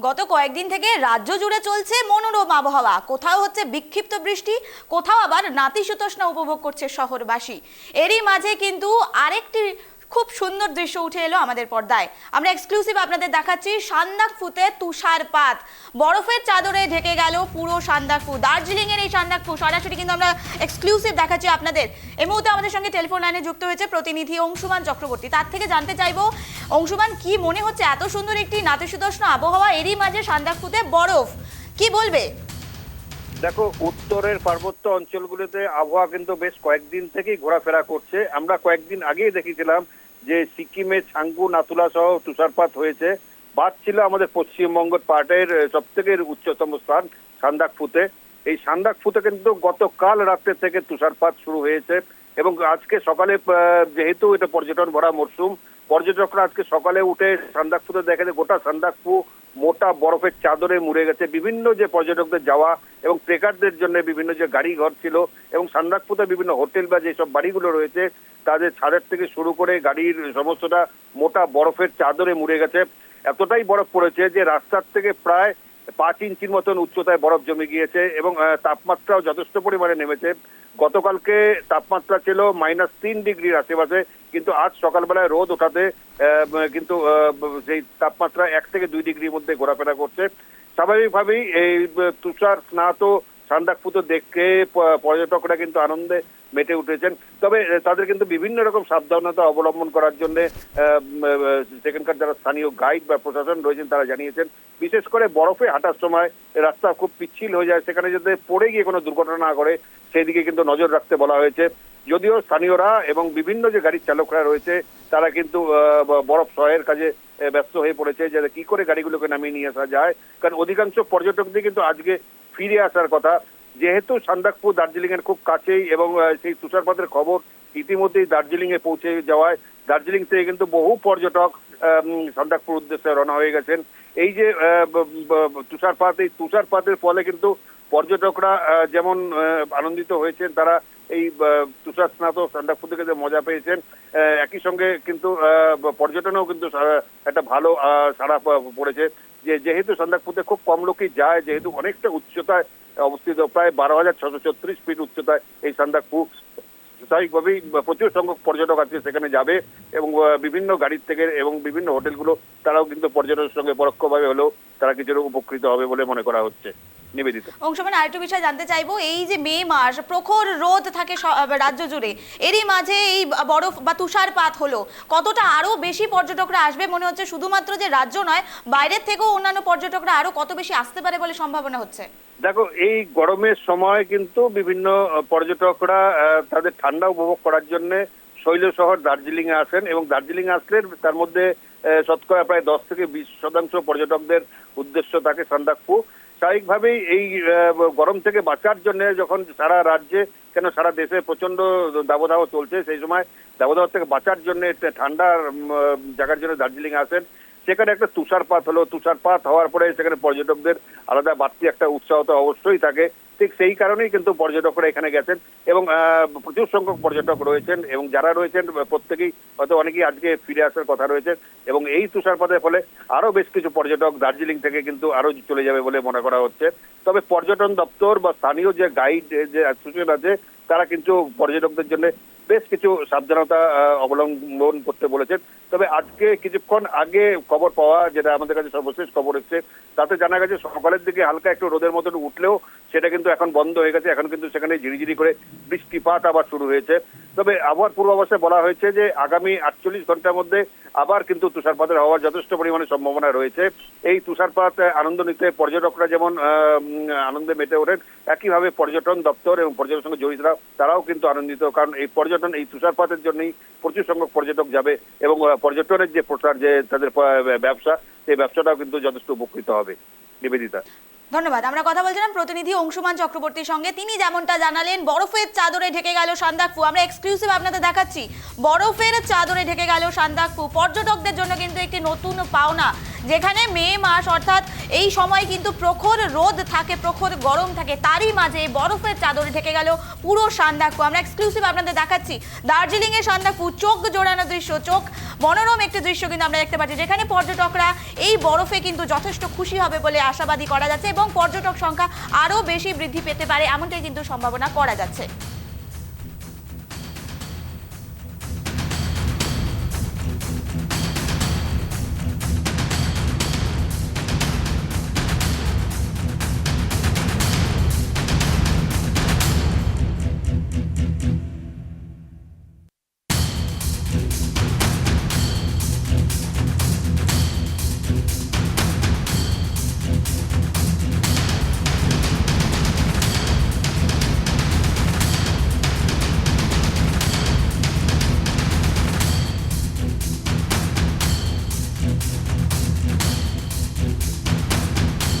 গত কয়েকদিন থেকে রাজ্য জুড়ে চলছে মনোরম আবহাওয়া। কোথাও হচ্ছে বিক্ষিপ্ত বৃষ্টি, কোথাও আবার নাতিশীতোষ্ণ উপভোগ করছে শহরবাসী। এরই মাঝে কিন্তু আরেকটি খুব সুন্দর দৃশ্য উঠে এলো আমাদের পর্দায়। আমরা এক্সক্লুসিভ আপনাদের দেখাচ্ছি সান্দাকফুতে তুষারপাত। বরফের চাদরে ঢেকে গেল পুরো সান্দাকফু। দার্জিলিং এর এই সান্দাকফু, সরাসরি কিন্তু আমরা এক্সক্লুসিভ দেখাচ্ছি আপনাদের। এই মুহূর্তে আমাদের সঙ্গে টেলিফোন লাইনে যুক্ত হয়েছে প্রতিনিধি অংশুমান চক্রবর্তী। তার থেকে জানতে চাইব, অংশুমান, কি মনে হচ্ছে এত সুন্দর একটি নাতিশীতোষ্ণ আবহাওয়া এরই মাঝে সান্দাকফুতে বরফ? কি বলবে? দেখো, উত্তরের পার্বত্য অঞ্চলগুলোতে আবহাওয়া কিন্তু বেশ কয়েকদিন থেকেই ঘোরাফেরা করছে। আমরা কয়েকদিন আগেই দেখেছিলাম যে সিকিমে ছাঙ্গু, নাতুলা সহ তুষারপাত হয়েছে, বাদ ছিল আমাদের পশ্চিমবঙ্গ পার্টের সব থেকে উচ্চতম স্থান, সান্দাকফুতে। এই সান্দাকফুতে কিন্তু গতকাল রাত্রে থেকে তুষারপাত শুরু হয়েছে এবং আজকে সকালে যেহেতু এটা পর্যটন ভরা মরশুম, পর্যটকরা আজকে সকালে উঠে সান্দাকফুতে দেখে যে গোটা সান্দাকফু মোটা বরফের চাদরে মুড়ে গেছে। বিভিন্ন যে পর্যটকদের যাওয়া এবং ট্রেকারদের জন্য বিভিন্ন যে গাড়ি ঘর ছিল এবং সান্দাকপুতে বিভিন্ন হোটেল বা যেসব বাড়িগুলো রয়েছে, তাদের ছাদের থেকে শুরু করে গাড়ির সমস্তটা মোটা বরফের চাদরে মুড়ে গেছে। এতটাই বরফ পড়েছে যে রাস্তার থেকে প্রায় পাঁচ ইঞ্চির মতন উচ্চতায় বরফ জমে গিয়েছে এবং তাপমাত্রাও যথেষ্ট পরিমাণে নেমেছে। গতকালকে তাপমাত্রা ছিল মাইনাস তিন ডিগ্রির আশেপাশে, কিন্তু আজ সকালবেলায় রোদ ওঠাতে কিন্তু সেই তাপমাত্রা এক থেকে দুই ডিগ্রির মধ্যে ঘোরাফেরা করছে। স্বাভাবিকভাবেই এই তুষার স্নাত সান্দাকপুতো দেখে পর্যটকরা কিন্তু আনন্দে মেতে উঠেছেন। তবে তাদের কিন্তু বিভিন্ন রকম সাবধানতা অবলম্বন করার জন্য সেখানকার যারা স্থানীয় গাইড বা প্রশাসন রয়েছেন, তারা জানিয়েছেন, বিশেষ করে বরফে হাঁটার সময় রাস্তা খুব পিচ্ছিল হয়ে যায়, সেখানে যাতে পড়ে গিয়ে কোনো দুর্ঘটনা না করে সেই দিকে কিন্তু নজর রাখতে বলা হয়েছে। যদিও স্থানীয়রা এবং বিভিন্ন যে গাড়ির চালকরা রয়েছে, তারা কিন্তু বরফ সহায়ের কাজে ব্যস্ত হয়ে পড়েছে যে কি করে গাড়িগুলোকে নামিয়ে নিয়ে আসা যায়। কারণ অধিকাংশ পর্যটকদের কিন্তু আজকে ফিরে আসার কথা। যেহেতু সান্দাকপুর দার্জিলিং এর খুব কাছেই এবং সেই তুষারপাতের খবর ইতিমধ্যেই দার্জিলিং এ পৌঁছে যাওয়ায়, দার্জিলিং থেকে কিন্তু বহু পর্যটক সান্দাকপুর উদ্দেশ্যে রওনা হয়ে গেছেন। এই যে তুষারপাত, এই তুষারপাতের ফলে কিন্তু পর্যটকরা যেমন আনন্দিত হয়েছেন, তারা এই তুষার স্নাত সান্দাকপুর থেকে যে মজা পেয়েছেন। একই সঙ্গে কিন্তু পর্যটনেও কিন্তু একটা ভালো সাড়া পড়েছে। যে, যেহেতু সান্দাকপুরে খুব কম লোকই যায়, যেহেতু অনেকটা উচ্চতায় অবস্থিত, প্রায় বারো হাজার ছশো ছত্রিশ ফিট উচ্চতায় এই সান্দাকপু স্বাভাবিকভাবেই প্রচুর সংখ্যক পর্যটক আজকে সেখানে যাবে এবং বিভিন্ন গাড়ির থেকে এবং বিভিন্ন হোটেলগুলো, তারাও কিন্তু পর্যটনের সঙ্গে পরোক্ষভাবে হলেও তারা কিছুটা উপকৃত হবে বলে মনে করা হচ্ছে নিবেদিত। অংশমান আরেকটু বিষয় জানতে চাইব এই যে মে মাস প্রখর রোদ থাকে রাজ্য জুড়ে। এরই মাঝে এই বরফ বা তুষারপাত হলো। কতটা আরও বেশি পর্যটকরা আসবে মনে হচ্ছে শুধুমাত্র যে রাজ্য নয় বাইরের থেকেও অন্যান্য পর্যটকরা আরও কত বেশি আসতে পারে বলে সম্ভাবনা হচ্ছে? দেখো এই গরমের সময় কিন্তু বিভিন্ন পর্যটকরা তাদের ঠান্ডা উপভোগ করার জন্য শৈল শহর দার্জিলিং এ আসেন এবং দার্জিলিং আসলে তার মধ্যে শতকরা প্রায় দশ থেকে বিশ শতাংশ পর্যটকদের উদ্দেশ্য থাকে সান্দাকফু। স্বাভাবিকভাবেই এই গরম থেকে বাঁচার জন্য যখন সারা রাজ্যে, কেন সারা দেশে প্রচণ্ড দাবদাহ চলছে, সেই সময় দাবদাহ থেকে বাঁচার জন্য ঠান্ডার জায়গার জন্য দার্জিলিং আসেন। সেখানে একটা তুষারপাত হলো, তুষারপাত হওয়ার পরে সেখানে পর্যটকদের আলাদা বাড়তি একটা উৎসাহ তো অবশ্যই থাকে। ঠিক সেই কারণেই কিন্তু পর্যটকরা এখানে গেছেন এবং প্রচুর সংখ্যক পর্যটক রয়েছেন এবং যারা রয়েছেন, প্রত্যেকেই হয়তো অনেকেই আজকে ফিরে আসার কথা রয়েছে এবং এই তুষারপাতের ফলে আরও বেশ কিছু পর্যটক দার্জিলিং থেকে কিন্তু আরও চলে যাবে বলে মনে করা হচ্ছে। তবে পর্যটন দপ্তর বা স্থানীয় যে গাইড যে অ্যাসোসিয়েশন আছে, তারা কিন্তু পর্যটকদের জন্য বেশ কিছু সাবধানতা অবলম্বন করতে বলেছেন। তবে আজকে কিছুক্ষণ আগে খবর পাওয়া, যেটা আমাদের কাছে সর্বশেষ খবর এসছে, তাতে জানা গেছে সকালের দিকে হালকা একটু রোদের মতন উঠলেও সেটা কিন্তু এখন বন্ধ হয়ে গেছে। এখন কিন্তু সেখানে ঝিরিঝিরি করে বৃষ্টিপাত আবার শুরু হয়েছে। তবে আবহাওয়ার পূর্বাভাসে বলা হয়েছে যে, আগামী আটচল্লিশ ঘণ্টার মধ্যে আবার কিন্তু তুষারপাতের হওয়ার যথেষ্ট পরিমাণে সম্ভাবনা রয়েছে। এই তুষারপাত আনন্দ নিতে পর্যটকরা যেমন আনন্দে মেতে ওঠেন, একইভাবে পর্যটন দপ্তর এবং পর্যটনের সঙ্গে জড়িতরা, তারাও কিন্তু আনন্দিত। কারণ এই পর্যটন এই তুষারপাতের জন্যই প্রচুর সংখ্যক পর্যটক যাবে এবং পর্যটনের যে প্রসার, যে তাদের ব্যবসা, সেই ব্যবসাটাও কিন্তু যথেষ্ট উপকৃত হবে। নিবেদিতা। ধন্যবাদ। আমরা কথা বলছিলাম প্রতিনিধি অংশুমান চক্রবর্তীর সঙ্গে। তিনি যেমনটা জানালেন, বরফের চাদরে ঢেকে গেল সান্দাকফু। আমরা এক্সক্লুসিভ আপনাদের দেখাচ্ছি। বরফের চাদরে ঢেকে গেল সান্দাকফু। পর্যটকদের জন্য কিন্তু একটি নতুন পাওনা। যেখানে মে মাস, অর্থাৎ এই সময় কিন্তু প্রখর রোদ থাকে, প্রখর গরম থাকে, তারই মাঝে বরফের চাদরে ঢেকে গেল পুরো সান্দাকফু আমরা এক্সক্লুসিভ আপনাদের দেখাচ্ছি দার্জিলিং এর সান্দাকফু চোখ জোড়ানো দৃশ্য, চোখ মনোরম একটি দৃশ্য কিন্তু আমরা দেখতে পাচ্ছি, যেখানে পর্যটকরা এই বরফে কিন্তু যথেষ্ট খুশি হবে বলে আশাবাদী করা যাচ্ছে এবং পর্যটক সংখ্যা আরও বেশি বৃদ্ধি পেতে পারে, এমনটাই কিন্তু সম্ভাবনা করা যাচ্ছে।